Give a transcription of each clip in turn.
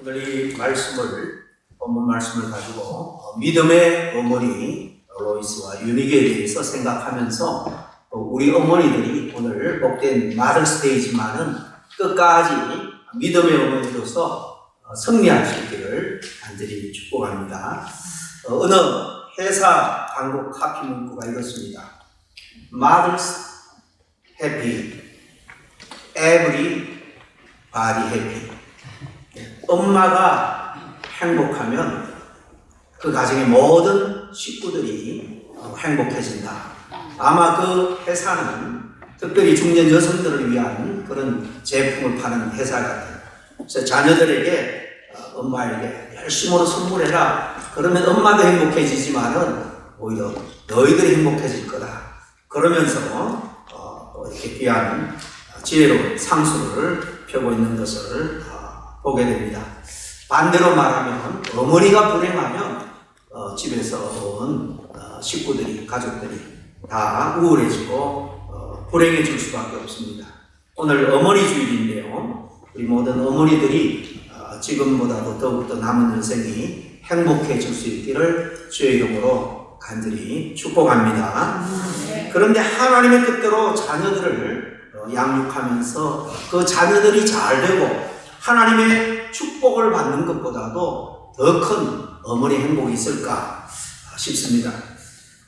오늘 이 말씀을 본문 말씀을 가지고 어, 믿음의 어머니 로이스와 유니게에 대해서 생각하면서 어, 우리 어머니들이 오늘 복된 마들 스테이지만은 끝까지 믿음의 어머니로서 어, 승리할 수 있기를 간절히 축복합니다. 어, 어느 회사 광고 카피 문구가 이렇습니다. Mothers happy, every body happy. 엄마가 행복하면 그 가정의 모든 식구들이 어, 행복해진다. 아마 그 회사는 특별히 중년 여성들을 위한 그런 제품을 파는 회사 같아요. 그래서 자녀들에게 어, 엄마에게 열심으로 선물해라. 그러면 엄마도 행복해지지만은 오히려 너희들이 행복해질 거다. 그러면서 어, 또 이렇게 귀한 지혜로운 상수를 펴고 있는 것을 어, 보게 됩니다. 반대로 말하면 어머니가 불행하면 어, 집에서 온 어, 식구들이 가족들이 다 우울해지고 어, 불행해질 수밖에 없습니다. 오늘 어머니 주일인데요. 우리 모든 어머니들이 어, 지금보다도 더욱더 남은 인생이 행복해질 수 있기를 주의 이름으로 간절히 축복합니다. 그런데 하나님의 뜻대로 자녀들을 어, 양육하면서 그 자녀들이 잘 되고 하나님의 축복을 받는 것보다도 더 큰 어머니 행복이 있을까 싶습니다.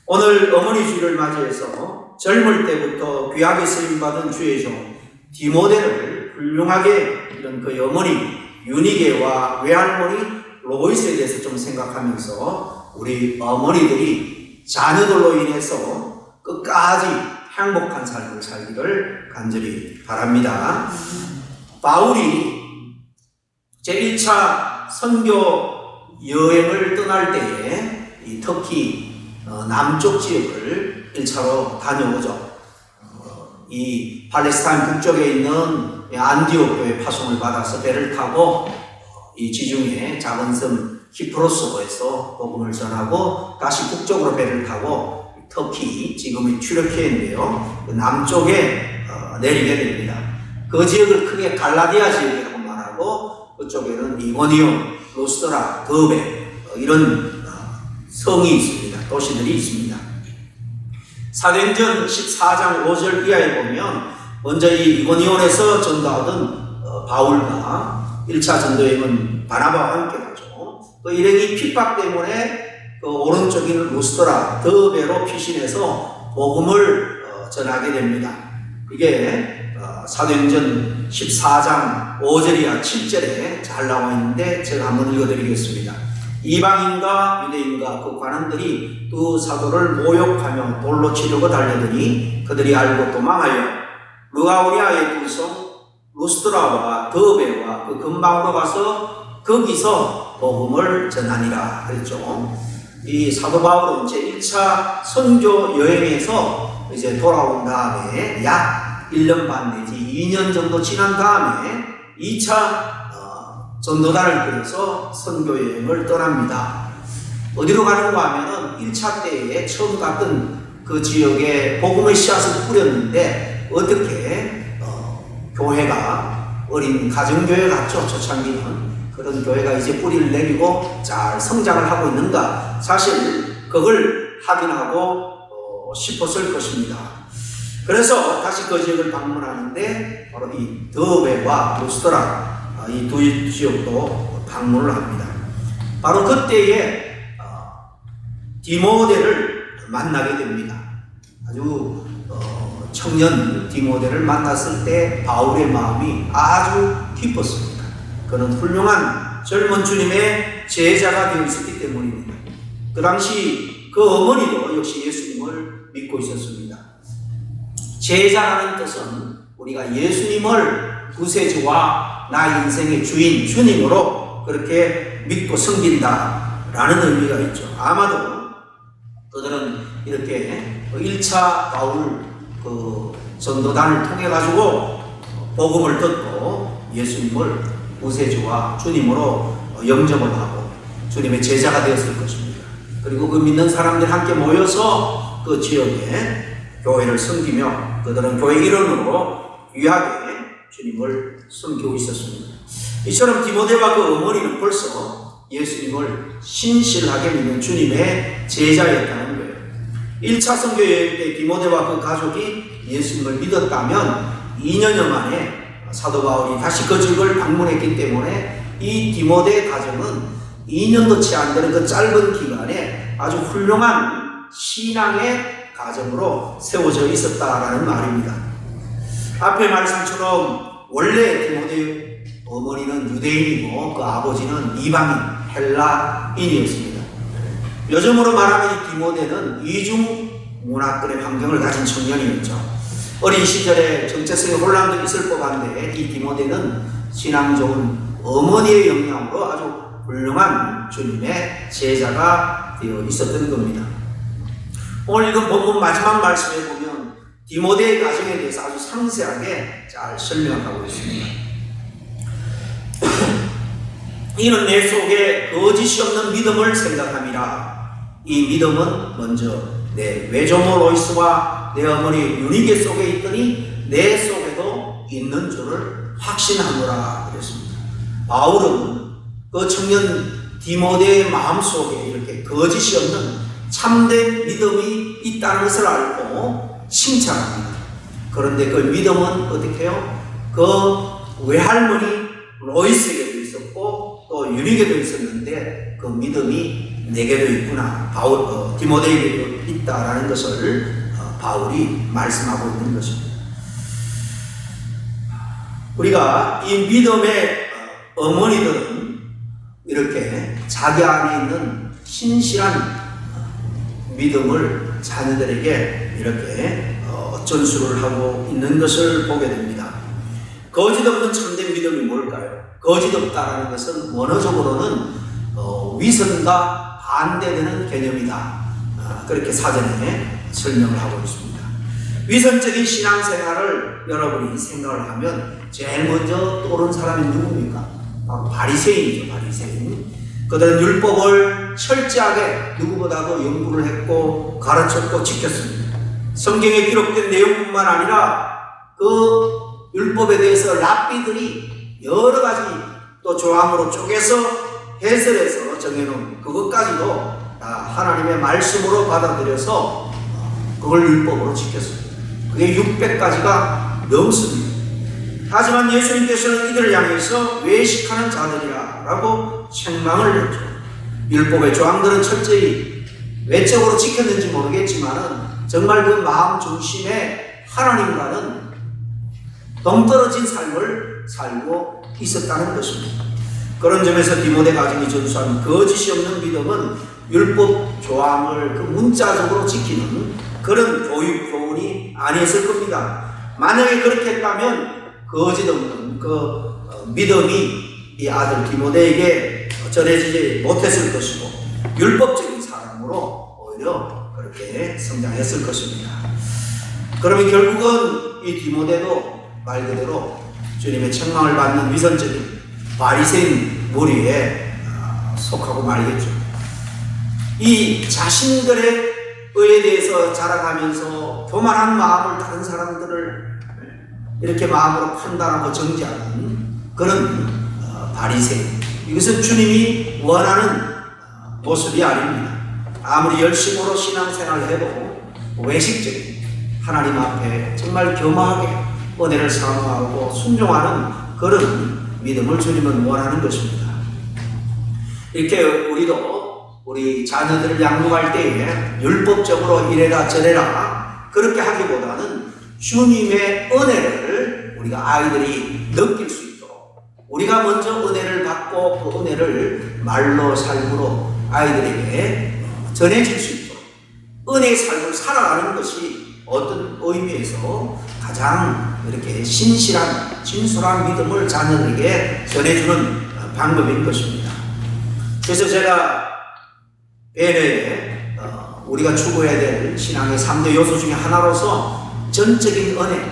오늘 어머니 주일을 맞이해서 젊을 때부터 귀하게 쓰임받은 주의 종 디모델을 훌륭하게 이런 그 어머니 유니게와 외할머니 로이스에 대해서 좀 생각하면서 우리 어머니들이 자녀들로 인해서 끝까지 행복한 삶을 살기를 간절히 바랍니다. 바울이 제1차 선교 여행을 떠날 때에 이 터키 어, 남쪽 지역을 1차로 다녀오죠. 어, 이 팔레스타인 북쪽에 있는 교회 파송을 받아서 배를 타고 어, 이 지중해 작은 섬 히프로스호에서 복음을 전하고 다시 북쪽으로 배를 타고 터키 지금의 튀르키예인데요. 그 남쪽에 어, 내리게 됩니다. 그 지역을 크게 갈라디아 지역이라고 말하고 그쪽에는 이고니온, 로스트라, 더베 어, 이런 어, 성이 있습니다. 도시들이 있습니다. 사도행전 14장 5절 이하에 보면 먼저 이 이고니온에서 전도하던 어, 바울과 1차 전도행은 바나바와 함께 가죠. 그 일행이 핍박 때문에 그 오른쪽에 있는 루스트라 더베로 피신해서 복음을 어, 전하게 됩니다. 이게 어, 사도행전 14장 5절이야 7절에 잘 나와 있는데 제가 한번 읽어드리겠습니다. 이방인과 유대인과 그 관원들이 두 사도를 모욕하며 돌로 치려고 달려더니 그들이 알고 도망하여 루아우리아의 두성 루스트라와 더베와 그 근방으로 가서 거기서 복음을 전하니라 그랬죠. 이 사도 바울은 제 1차 선교 여행에서 이제 돌아온 다음에 약 1년 반 내지 2년 정도 지난 다음에 2차 어, 전도단을 꾸려서 선교 여행을 떠납니다. 어디로 가는가 하면은 1차 때에 처음 갔던 그 지역에 복음의 씨앗을 뿌렸는데 어떻게 어, 교회가 어린 가정교회 같죠 초창기는 그런 교회가 이제 뿌리를 내리고 잘 성장을 하고 있는가 사실 그걸 확인하고 어, 싶었을 것입니다. 그래서 다시 그 지역을 방문하는데 바로 이 더베와 루스트라 아, 이두 지역도 방문을 합니다. 바로 그때에 어, 디모데를 만나게 됩니다. 아주 어, 청년 디모데를 만났을 때 바울의 마음이 아주 기뻤습니다. 그는 훌륭한 젊은 주님의 제자가 되어 있었기 때문입니다. 그 당시 그 어머니도 역시 예수님을 믿고 있었습니다. 제자라는 뜻은 우리가 예수님을 구세주와 나 인생의 주인, 주님으로 그렇게 믿고 섬긴다 라는 의미가 있죠. 아마도 그들은 이렇게 1차 바울 그 전도단을 통해 가지고 복음을 듣고 예수님을 구세주와 주님으로 영접을 하고 주님의 제자가 되었을 것입니다. 그리고 그 믿는 사람들 함께 모여서 그 지역에 교회를 섬기며 그들은 교회 일원으로 귀하게 주님을 섬기고 있었습니다. 이처럼 디모데와 그 어머니는 벌써 예수님을 신실하게 믿는 주님의 제자였다는 거예요. 1차 선교 여행 때 디모데와 그 가족이 예수님을 믿었다면 2년여 만에 사도 바울이 다시 그 집을 방문했기 때문에 이 디모데 가정은 2년도 채 안 되는 그 짧은 기간에 아주 훌륭한 신앙의 가정으로 세워져 있었다라는 말입니다. 앞의 말씀처럼 원래 디모데 어머니는 유대인이고 그 아버지는 이방인 헬라인이었습니다. 요즘으로 말하면 이 디모데는 이중 문화권의 환경을 가진 청년이었죠. 어린 시절에 정체성의 혼란도 있을 법한데 이 디모데는 신앙 좋은 어머니의 영향으로 아주 훌륭한 주님의 제자가 되어 있었던 겁니다. 오늘 이건 본문 마지막 말씀에 보면 디모데의 가정에 대해서 아주 상세하게 잘 설명하고 있습니다. 이는 내 속에 거짓이 없는 믿음을 생각함이라. 이 믿음은 먼저 내 외조모 로이스와 내 어머니 유니게 속에 있더니 내 속에도 있는 줄을 확신하노라 그랬습니다. 바울은 그 청년 디모데의 마음 속에 이렇게 거짓이 없는 참된 믿음이 있다는 것을 알고 칭찬합니다. 그런데 그 믿음은 어떻게 해요? 그 외할머니 로이스에게도 있었고 또 유리에게도 있었는데 그 믿음이 내게도 있구나. 바울, 어, 디모데에게도 있다라는 것을 어, 바울이 말씀하고 있는 것입니다. 우리가 이 믿음의 어, 어머니들은 이렇게 자기 안에 있는 신실한 어, 믿음을 자녀들에게 이렇게 어, 전수를 하고 있는 것을 보게 됩니다. 거짓 없는 참된 믿음이 뭘까요? 거짓 없다라는 것은 원어적으로는 어, 위선과 반대되는 개념이다. 아, 그렇게 사전에 설명을 하고 있습니다. 위선적인 신앙생활을 여러분이 생각을 하면 제일 먼저 떠오른 사람이 누굽니까? 바리새인이죠, 바리새인. 그들은 율법을 철저하게 누구보다도 연구를 했고 가르쳤고 지켰습니다. 성경에 기록된 내용뿐만 아니라 그 율법에 대해서 랍비들이 여러 가지 또 조항으로 쪼개서 해설해서 정해놓은 그것까지도 다 하나님의 말씀으로 받아들여서 어, 그걸 율법으로 지켰습니다. 그게 600가지가 넘습니다. 하지만 예수님께서는 이들을 향해서 외식하는 자들이라 라고 책망을 했죠. 율법의 조항들은 철저히 외적으로 지켰는지 모르겠지만은 정말 그 마음 중심에 하나님과는 동떨어진 삶을 살고 있었다는 것입니다. 그런 점에서 디모데 가정이 전수한 거짓이 없는 믿음은 율법 조항을 그 문자적으로 지키는 그런 교육 교훈이 아니었을 겁니다. 만약에 그렇게 했다면 거짓 없는 그 어, 믿음이 이 아들 디모데에게 전해지지 못했을 것이고 율법적인 사람으로 오히려 그렇게 성장했을 것입니다. 그러면 결국은 이 디모데도 말 그대로 주님의 책망을 받는 위선적인 바리새인 무리에 어, 속하고 말겠죠. 이 자신들의 의에 대해서 자랑하면서 교만한 마음을 다른 사람들을 이렇게 마음으로 판단하고 정지하는 그런 어, 바리새인. 이것은 주님이 원하는 어, 모습이 아닙니다. 아무리 열심으로 신앙생활을 해도 외식적인 하나님 앞에 정말 겸허하게 은혜를 사모하고 순종하는 그런 믿음을 주님은 원하는 것입니다. 이렇게 우리도 우리 자녀들을 양육할 때에 율법적으로 이래라 저래라 그렇게 하기보다는 주님의 은혜를 우리가 아이들이 느낄 수 있도록 우리가 먼저 은혜를 받고 그 은혜를 말로 삶으로 아이들에게 전해질 수 있도록 은혜의 삶을 살아가는 것이 어떤 의미에서 가장 이렇게 신실한 진솔한 믿음을 자녀들에게 전해주는 방법인 것입니다. 그래서 제가 배려에 어, 우리가 추구해야 될 신앙의 3대 요소 중에 하나로서 전적인 은혜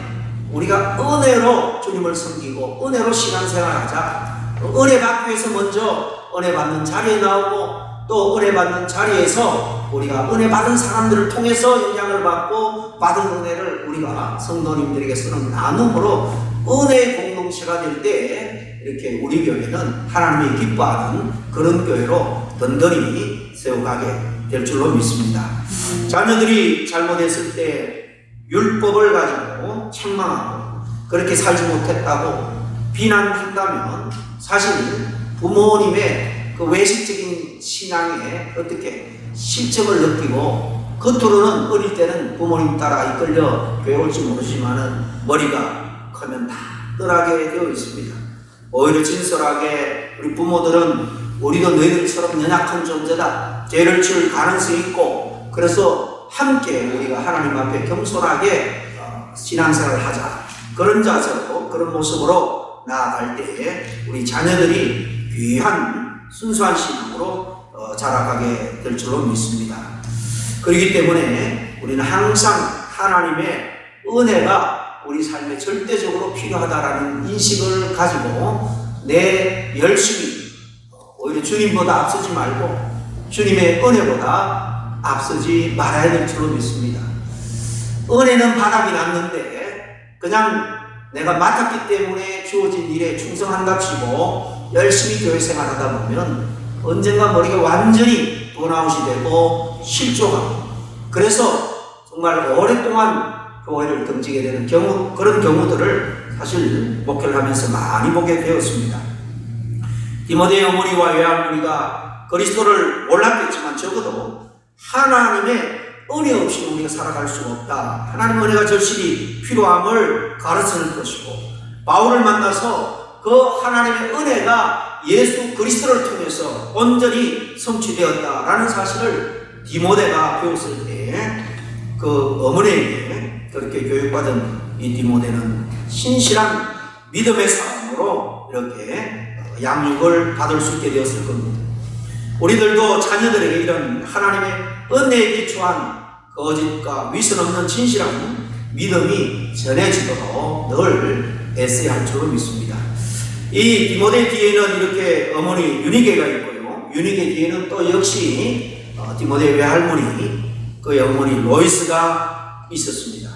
우리가 은혜로 주님을 섬기고 은혜로 신앙생활하자 은혜 받기 위해서 먼저 은혜 받는 자리에 나오고 또 은혜 받는 자리에서 우리가 은혜 받은 사람들을 통해서 영향을 받고 받은 은혜를 우리가 성도님들에게 서는 나눔으로 은혜의 공동체가 될 때 이렇게 우리 교회는 하나님이 기뻐하는 그런 교회로 든든히 세워가게 될 줄로 믿습니다. 자녀들이 잘못했을 때 율법을 가지고 책망하고 그렇게 살지 못했다고 비난한다면 사실 부모님의 그 외식적인 신앙에 어떻게 실적을 느끼고 겉으로는 어릴 때는 부모님 따라 이끌려 교회 올지 모르지만은 머리가 크면 다 떠나게 되어 있습니다. 오히려 진솔하게 우리 부모들은 우리도 너희들처럼 연약한 존재다. 죄를 지을 가능성이 있고 그래서 함께 우리가 하나님 앞에 겸손하게 어, 신앙생활을 하자. 그런 자세로 그런 모습으로 나아갈 때에 우리 자녀들이 귀한 순수한 신앙으로 어, 자라가게 될 줄로 믿습니다. 그렇기 때문에 우리는 항상 하나님의 은혜가 우리 삶에 절대적으로 필요하다라는 인식을 가지고 내 열심히 오히려 주님보다 앞서지 말고 주님의 은혜보다 앞서지 말아야 될 줄로 믿습니다. 은혜는 바닥이 났는데 그냥 내가 맡았기 때문에 주어진 일에 충성한다 치고 열심히 교회 생활하다 보면 언젠가 머리가 완전히 번아웃이 되고 실종하고 그래서 정말 오랫동안 교회를 등지게 되는 경우 그런 경우들을 사실 목회를 하면서 많이 보게 되었습니다. 디모데 어머니와 외할머니가 그리스도를 몰랐겠지만 적어도 하나님의 은혜 없이 우리가 살아갈 수가 없다. 하나님 은혜가 절실히 필요함을 가르치는 것이고 바울을 만나서 그 하나님의 은혜가 예수 그리스도를 통해서 온전히 성취되었다라는 사실을 디모데가 배웠을 때 그 어머니에게 그렇게 교육받은 이 디모데는 신실한 믿음의 사람으로 이렇게 양육을 받을 수 있게 되었을 겁니다. 우리들도 자녀들에게 이런 하나님의 은혜에 기초한 거짓과 위선 없는 진실한 믿음이 전해지도록 늘 애써야 할 줄로 믿습니다. 이 디모데 뒤에는 이렇게 어머니 유니게가 있고요. 유니게 뒤에는 또 역시 어, 디모데 외할머니 그 어머니 로이스가 있었습니다.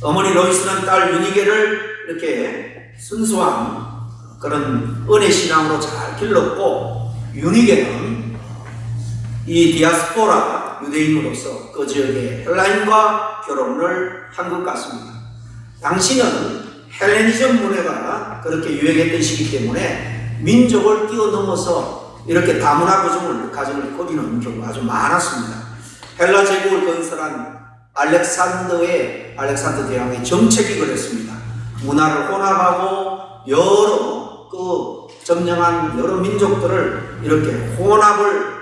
어머니 로이스는 딸 유니게를 이렇게 순수한 그런 은혜 신앙으로 잘 길렀고 유니게는 이 디아스포라 유대인으로서 그 지역의 헬라인과 결혼을 한 것 같습니다. 당시는 헬레니즘 문화가 그렇게 유행했던 시기 때문에 민족을 뛰어넘어서 이렇게 다문화 가정을, 가정을 꾸리는 경우가 아주 많았습니다. 헬라 제국을 건설한 알렉산더의 알렉산더 대왕의 정책이 그랬습니다. 문화를 혼합하고 여러 그 점령한 여러 민족들을 이렇게 혼합을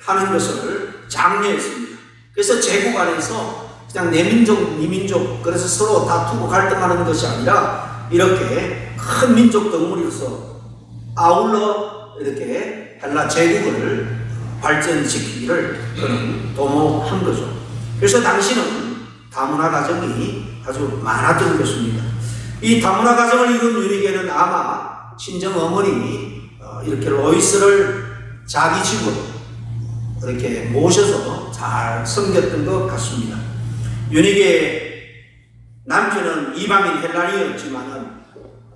하는 것을 장려했습니다. 그래서 제국 안에서 그냥 내 민족, 네 민족, 그래서 서로 다투고 갈등하는 것이 아니라 이렇게 큰 민족 덩어리로서 아울러 이렇게 헬라 제국을 발전시키기를 그는 도모한 거죠. 그래서 당시는 다문화 가정이 아주 많았던 것입니다. 이 다문화 가정을 이룬 유리게는 아마 친정 어머니 어, 이렇게 로이스를 자기 집으로 이렇게 모셔서 잘 섬겼던 것 같습니다. 유니게 남편은 이방인 헬라니였지만은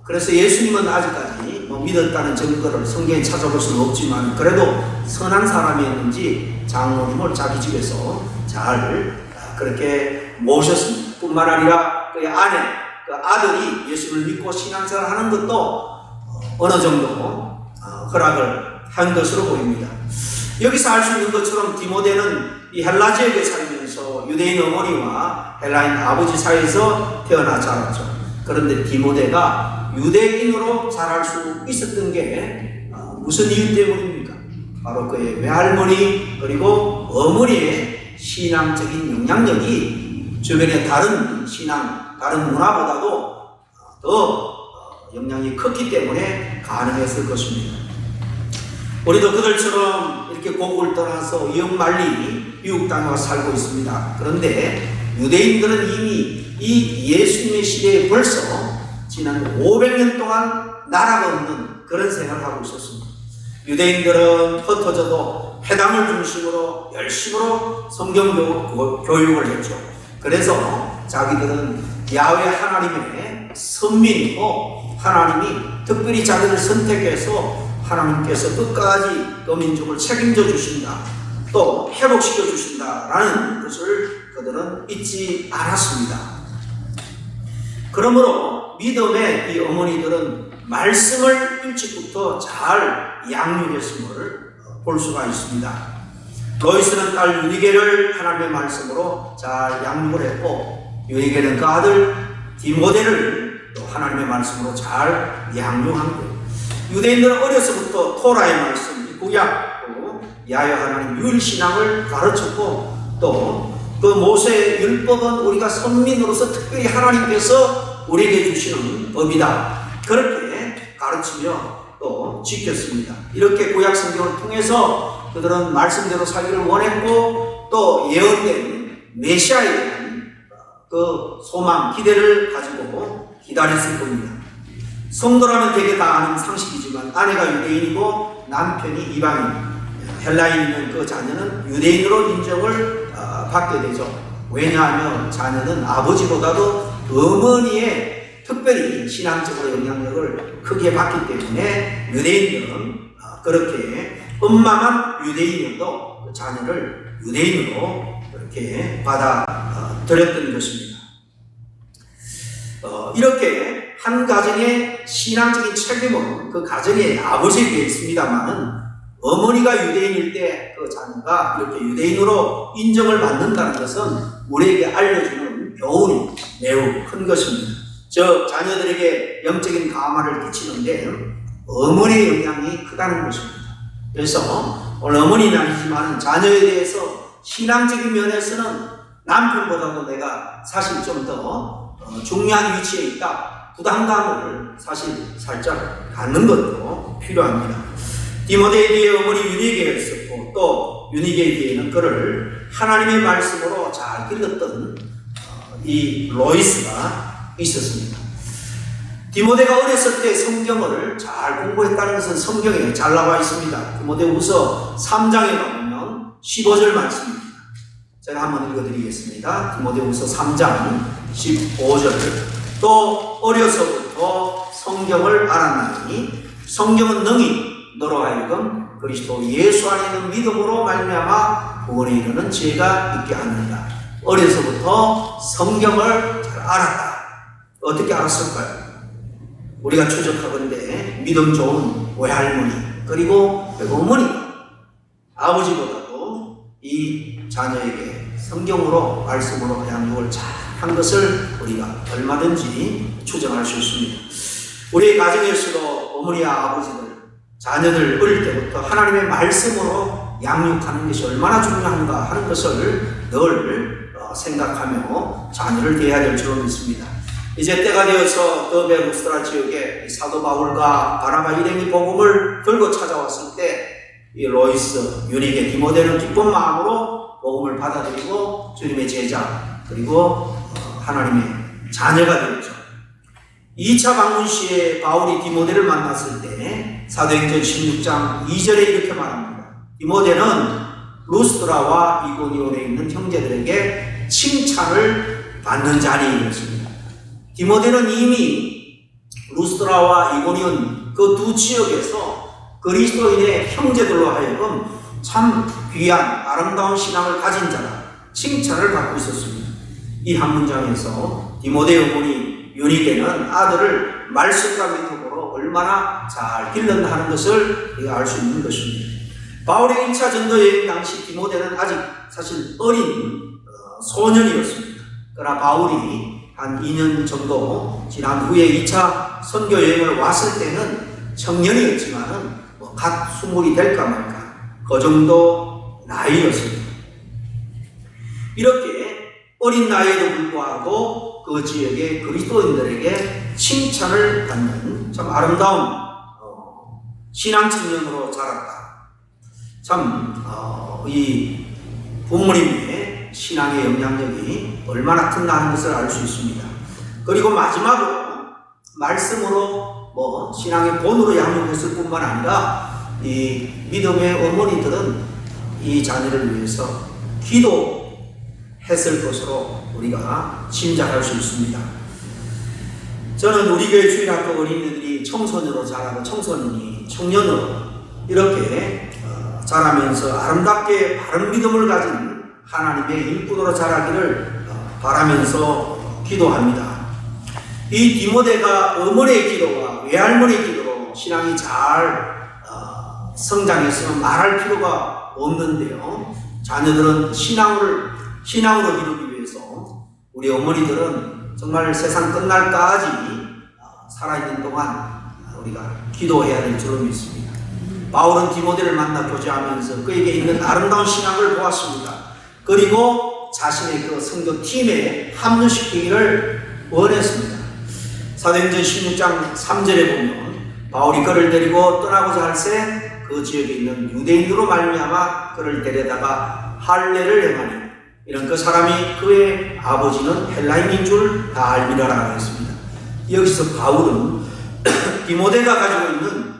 그래서 예수님은 아직까지 뭐 믿었다는 증거를 성경에 찾아볼 수는 없지만 그래도 선한 사람이었는지 장로님을 자기 집에서 잘 그렇게 모셨습니다. 뿐만 아니라 그의 아내, 그 아들이 예수를 믿고 신앙생활 하는 것도 어느 정도 어, 허락을 한 것으로 보입니다. 여기서 알 수 있는 것처럼 디모데는 이 헬라 지역에 살면서 유대인 어머니와 헬라인 아버지 사이에서 태어나 자랐죠. 그런데 디모데가 유대인으로 자랄 수 있었던 게 어, 무슨 이유 때문입니까? 바로 그의 외할머니 그리고 어머니의 신앙적인 영향력이 주변의 다른 신앙, 다른 문화보다도 더 어, 영향이 컸기 때문에 가능했을 것입니다. 우리도 그들처럼 이렇게 고국을 떠나서 영말리 미국 땅에 와서 살고 있습니다. 그런데 유대인들은 이미 이 예수님의 시대에 벌써 지난 500년 동안 나라가 없는 그런 생활을 하고 있었습니다. 유대인들은 흩어져도 회당을 중심으로 열심으로 성경 교- 교육을 했죠. 그래서 자기들은 야외 하나님의 선민이고 하나님이 특별히 자기를 선택해서 하나님께서 끝까지 그 민족을 책임져 주신다. 또 회복시켜 주신다라는 것을 그들은 잊지 않았습니다. 그러므로 믿음의 이 어머니들은 말씀을 일찍부터 잘 양육했음을 볼 수가 있습니다. 로이스는 딸 유니게를 하나님의 말씀으로 잘 양육을 했고 유니게는 그 아들 디모데를 또 하나님의 말씀으로 잘 양육한 거예요. 유대인들은 어려서부터 토라의 말씀, 구약, 또 야훼 하나님 율신앙을 가르쳤고 또 그 모세의 율법은 우리가 선민으로서 특별히 하나님께서 우리에게 주시는 법이다. 그렇게 가르치며 또 지켰습니다. 이렇게 구약 성경을 통해서 그들은 말씀대로 살기를 원했고 또 예언된 메시아에 대한 그 소망, 기대를 가지고 기다렸을 겁니다. 성도라면 되게 다 아는 상식이지만 아내가 유대인이고 남편이 이방인, 헬라인이면 그 자녀는 유대인으로 인정을 어, 받게 되죠. 왜냐하면 자녀는 아버지보다도 어머니의 특별히 신앙적으로 영향력을 크게 받기 때문에 유대인들은 어, 그렇게 엄마만 유대인이어도 그 자녀를 유대인으로 그렇게 받아들였던 것입니다. 어, 이렇게 한 가정의 신앙적인 책임은 그 가정의 아버지에게 있습니다만은 어머니가 유대인일 때 그 자녀가 이렇게 유대인으로 인정을 받는다는 것은 우리에게 알려주는 교훈이 매우 큰 것입니다. 저 자녀들에게 영적인 감화를 끼치는데 어머니의 영향이 크다는 것입니다. 그래서 오늘 어머니는 아니지만 자녀에 대해서 신앙적인 면에서는 남편보다도 내가 사실 좀 더 중요한 위치에 있다. 부담감을 사실 살짝 갖는 것도 필요합니다. 디모데에 뒤에 어머니 유니게가 있었고 또 유니게 뒤에는 그를 하나님의 말씀으로 잘 길렀던 어, 이 로이스가 있었습니다. 디모데가 어렸을 때 성경을 잘 공부했다는 것은 성경에 잘 나와 있습니다. 디모데후서 3장에 보면 15절 말씀입니다. 제가 한번 읽어드리겠습니다. 디모데후서 3장 15절 또 어려서부터 성경을 알았나니 성경은 능히 너로 하여금 그리스도 예수 안에 있는 믿음으로 말미암아 구원에 이르는 지혜가 있게 하느니라. 어려서부터 성경을 잘 알았다. 어떻게 알았을까요? 우리가 추적하건대 믿음 좋은 외할머니 그리고 어머니 아버지보다도 이 자녀에게 성경으로 말씀으로 양육을 잘 한 것을 우리가 얼마든지 추정할 수 있습니다. 우리 가정에서도 어머니와 아버지들 자녀들 어릴 때부터 하나님의 말씀으로 양육하는 것이 얼마나 중요한가 하는 것을 늘 어, 생각하며 자녀를 대해야 될 줄로 믿습니다. 이제 때가 되어서 더베 루스트라 지역에 사도 바울과 바나바 일행이 복음을 들고 찾아왔을 때 이 로이스, 유니게, 디모데는 기쁜 마음으로 복음을 받아들이고 주님의 제자 그리고 어, 하나님의 자녀가 되었죠. 2차 방문 시에 바울이 디모데를 만났을 때 사도행전 16장 2절에 이렇게 말합니다. 디모데는 루스드라와 이고니온에 있는 형제들에게 칭찬을 받는 자리였습니다. 디모데는 이미 루스드라와 이고니온 그 두 지역에서 그리스도인의 형제들로 하여금 참 귀한 아름다운 신앙을 가진 자라 칭찬을 받고 있었습니다. 이 한 문장에서 디모데 어머니 유니게는 아들을 말씀과 믿음으로 얼마나 잘 길렀나 하는 것을 우리가 알 수 있는 것입니다. 바울의 1차 전도 여행 당시 디모데는 아직 사실 어린 어, 소년이었습니다. 그러나 바울이 한 2년 정도 지난 후에 2차 선교 여행을 왔을 때는 청년이었지만은 뭐갓 스물이 될까 말까 그 정도 나이였습니다. 이렇게 어린 나이에도 불구하고 그 지역의 그리스도인들에게 칭찬을 받는 참 아름다운 어, 신앙 청년으로 자랐다. 참, 어, 이 부모님의 신앙의 영향력이 얼마나 큰가 하는 것을 알 수 있습니다. 그리고 마지막으로 말씀으로 뭐 신앙의 본으로 양육했을 뿐만 아니라 이 믿음의 어머니들은 이 자녀를 위해서 기도 했을 것으로 우리가 짐작할 수 있습니다. 저는 우리 교회 주일 학교 어린이들이 청소년으로 자라고 청소년이 청년으로 이렇게 어, 자라면서 아름답게 바른 믿음을 가진 하나님의 일꾼으로 자라기를 어, 바라면서 기도합니다. 이 디모데가 어머니의 기도와 외할머니의 기도로 신앙이 잘 어, 성장했으면 말할 필요가 없는데요. 자녀들은 신앙을 신앙으로 이루기 위해서 우리 어머니들은 정말 세상 끝날까지 어, 살아있는 동안 우리가 기도해야 될 줄로 믿습니다. 바울은 디모데를 만나 교제하면서 그에게 있는 아름다운 신앙을 보았습니다. 그리고 자신의 그 성도 팀에 합류시키기를 원했습니다. 사도행전 16장 3절에 보면 바울이 그를 데리고 떠나고자 할새 그 지역에 있는 유대인으로 말미암아 그를 데려다가 할례를 행하니 이런 그 사람이 그의 아버지는 헬라인인 줄 다 알미라라 했습니다. 여기서 바울은 디모데가 가지고 있는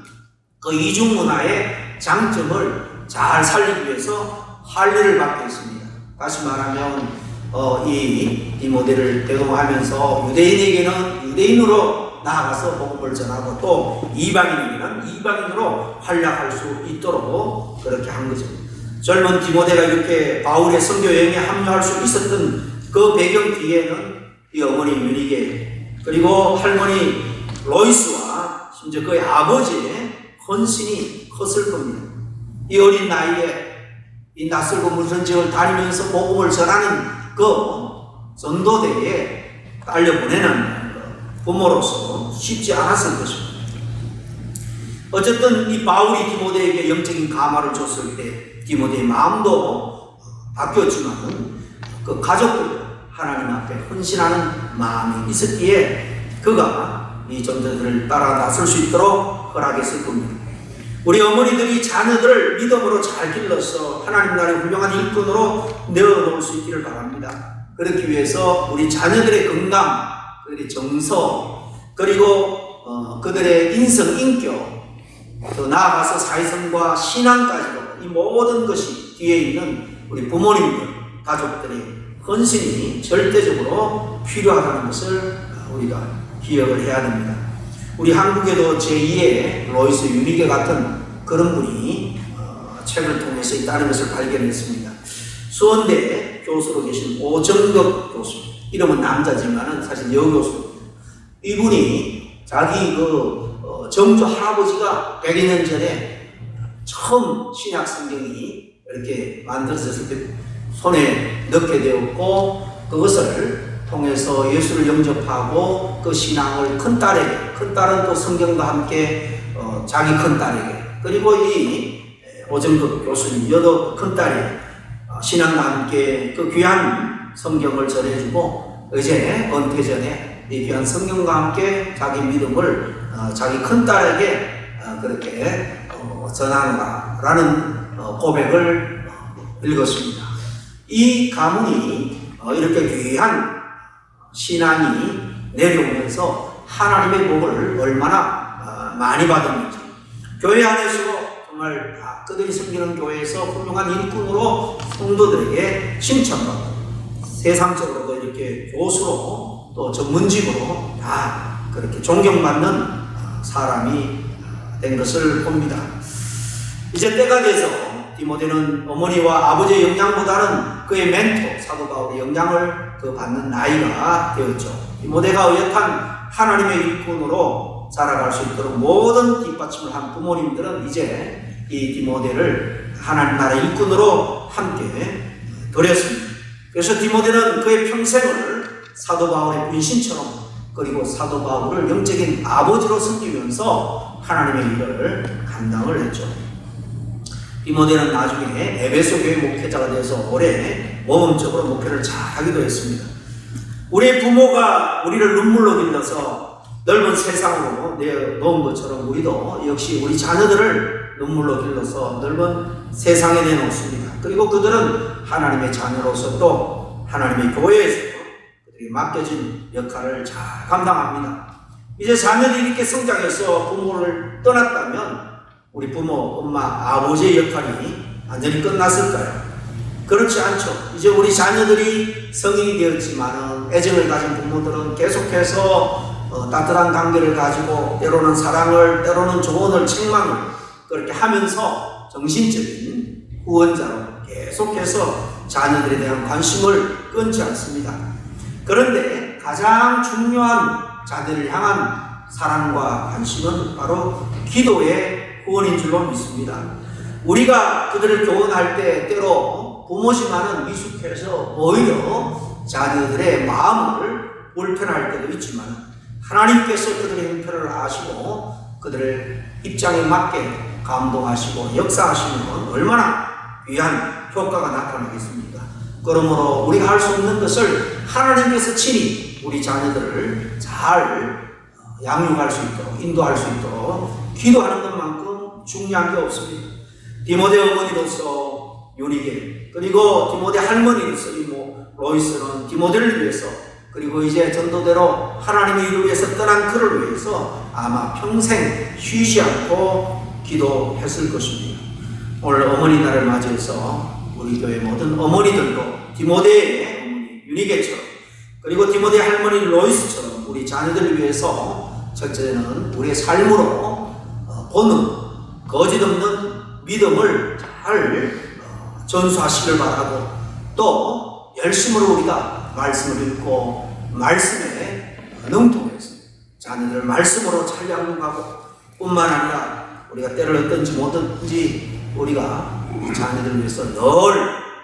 그 이중 문화의 장점을 잘 살리기 위해서 할례를 받게 했습니다. 다시 말하면 어, 이 디모데를 대동하면서 유대인에게는 유대인으로 나아가서 복음을 전하고 또 이방인에게는 이방인으로 활약할 수 있도록 그렇게 한 거죠. 젊은 디모데가 이렇게 바울의 선교 여행에 합류할 수 있었던 그 배경 뒤에는 이 어머니 유니게 그리고 할머니 로이스와 심지어 그의 아버지의 헌신이 컸을 겁니다. 이 어린 나이에 이 낯설고 무선 지역을 다니면서 복음을 전하는 그 전도대에 딸려 보내는 부모로서 쉽지 않았을 것입니다. 어쨌든 이 바울이 디모데에게 영적인 감화를 줬을 때 디모데의 마음도 바뀌었지만 그 가족들 하나님 앞에 헌신하는 마음이 있었기에 그가 이 전도들을 따라 나설 수 있도록 허락했을 겁니다. 우리 어머니들이 자녀들을 믿음으로 잘 길러서 하나님 나라의 훌륭한 일꾼으로 내어놓을 수 있기를 바랍니다. 그렇기 위해서 우리 자녀들의 건강, 그들의 정서, 그리고 어, 그들의 인성, 인격, 또 나아가서 사회성과 신앙까지도 이 모든 것이 뒤에 있는 우리 부모님들, 가족들의 헌신이 절대적으로 필요하다는 것을 우리가 기억을 해야 됩니다. 우리 한국에도 제2의 로이스 유니게 같은 그런 분이 어, 책을 통해서 있다는 것을 발견했습니다. 수원대 교수로 계신 오정덕 교수. 이름은 남자지만은 사실 여교수. 이분이 자기 그 어, 정조 할아버지가 100여 년 전에 처음 신약 성경이 이렇게 만들어졌을 때 손에 넣게 되었고 그것을 통해서 예수를 영접하고 그 신앙을 큰 딸에게, 큰 딸은 또 성경과 함께 어, 자기 큰 딸에게 그리고 이 오정덕 교수님 여도 큰 딸이 어, 신앙과 함께 그 귀한 성경을 전해주고 이제 은퇴 전에 이 귀한 성경과 함께 자기 믿음을 어, 자기 큰 딸에게 어, 그렇게 어, 전하노라라는 어, 고백을 어, 읽었습니다. 이 가문이 어, 이렇게 귀한 신앙이 내려오면서 하나님의 복을 얼마나 어, 많이 받았는지 교회 안에서 정말 다 그들이 섬기는 교회에서 훌륭한 일꾼으로 성도들에게 칭찬받고 세상적으로도 이렇게 교수로 또 전문직으로 다 그렇게 존경받는 어, 사람이 어, 된 것을 봅니다. 이제 때가 돼서 디모데는 어머니와 아버지의 영향보다는 그의 멘토 사도 바울의 영향을 그 받는 나이가 되었죠. 디모데가 의역한 하나님의 일꾼으로 자라갈 수 있도록 모든 뒷받침을 한 부모님들은 이제 이 디모데를 하나님 나라 일꾼으로 함께 드렸습니다. 그래서 디모데는 그의 평생을 사도 바울의 분신처럼 그리고 사도 바울을 영적인 아버지로 섬기면서 하나님의 일을 감당을 했죠. 디모데는 나중에 에베소 교회 목회자가 되어서 오래 모범적으로 목회를 잘 하기도 했습니다. 우리 부모가 우리를 눈물로 길러서 넓은 세상으로 내놓은 것처럼 우리도 역시 우리 자녀들을 눈물로 길러서 넓은 세상에 내놓습니다. 그리고 그들은 하나님의 자녀로서 또 하나님의 교회에서 그들이 맡겨진 역할을 잘 감당합니다. 이제 자녀들이 이렇게 성장해서 부모를 떠났다면 우리 부모, 엄마, 아버지의 역할이 완전히 끝났을까요? 그렇지 않죠. 이제 우리 자녀들이 성인이 되었지만은 애정을 가진 부모들은 계속해서 어, 따뜻한 관계를 가지고 때로는 사랑을 때로는 조언을 책망을 그렇게 하면서 정신적인 후원자로 계속해서 자녀들에 대한 관심을 끊지 않습니다. 그런데 가장 중요한 자녀를 향한 사랑과 관심은 바로 기도의 후원인 줄로 믿습니다. 우리가 그들을 교훈할 때 때로 부모심하는 미숙해서 오히려 자녀들의 마음을 불편할 때도 있지만 하나님께서 그들의 형편을 아시고 그들의 입장에 맞게 감동하시고 역사하시면 얼마나 귀한 효과가 나타나겠습니까? 그러므로 우리가 할 수 없는 것을 하나님께서 친히 우리 자녀들을 잘 어, 양육할 수 있도록 인도할 수 있도록 기도하는 것만큼 중요한 게 없습니다. 디모데 어머니로서 요리게 그리고 디모데 할머니로서 이모 로이스는 디모데를 위해서 그리고 이제 전도대로 하나님의 일을 위해서 떠난 그를 위해서 아마 평생 쉬지 않고 기도했을 것입니다. 오늘 어머니 날을 맞이해서 우리 교회 모든 어머니들도 디모데의 어머니 유니게처럼 그리고 디모데 할머니 로이스처럼 우리 자녀들을 위해서 첫째는 우리의 삶으로 어, 보는 거짓 없는 믿음을 잘 어, 전수하시길 바라고 또 열심으로 우리가 말씀을 읽고 말씀에 능통해서 자녀들을 말씀으로 잘 양육하고 뿐만 아니라 우리가 때를 어떤지 뭐든지 우리가 이 자녀들을 위해서 늘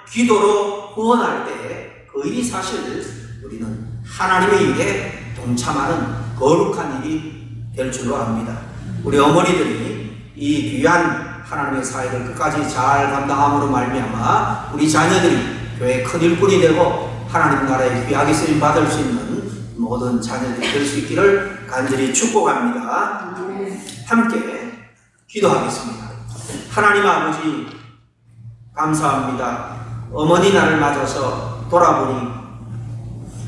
기도로 후원할 때그 일이 사실 우리는 하나님의 일에 동참하는 거룩한 일이 될 줄로 압니다. 우리 어머니들이 이 귀한 하나님의 사역을 끝까지 잘 감당함으로 말미암아 우리 자녀들이 교회 큰 일꾼이 되고 하나님 나라에 귀하게 쓰임 받을 수 있는 모든 자녀들이 될 수 있기를 간절히 축복합니다. 함께 기도하겠습니다. 하나님 아버지 감사합니다. 어머니 날을 맞아서 돌아보니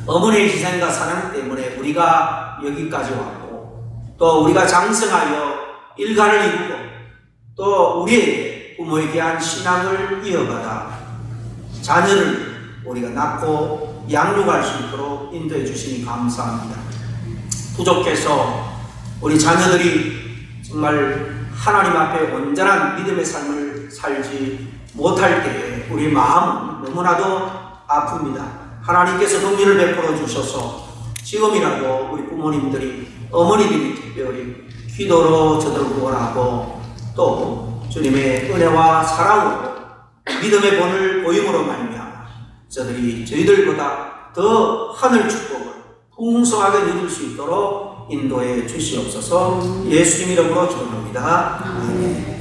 어머니의 희생과 사랑 때문에 우리가 여기까지 왔고 또 우리가 장성하여 일가를 이루고 또 우리의 부모에 대한 신앙을 이어받아 자녀를 우리가 낳고 양육할 수 있도록 인도해 주시니 감사합니다. 부족해서 우리 자녀들이 정말 하나님 앞에 온전한 믿음의 삶을 살지 못할 때에 우리 마음은 너무나도 아픕니다. 하나님께서 긍휼을 베풀어 주셔서 지금이라도 우리 부모님들이 어머니들이 특별히 기도로 저들을 구원하고 또 주님의 은혜와 사랑으로 믿음의 본을 보임으로 말미암아 저들이 저희들보다 더 하늘 축복을 풍성하게 누릴 수 있도록 인도해 주시옵소서 예수님 이름으로 기도합니다. 아멘.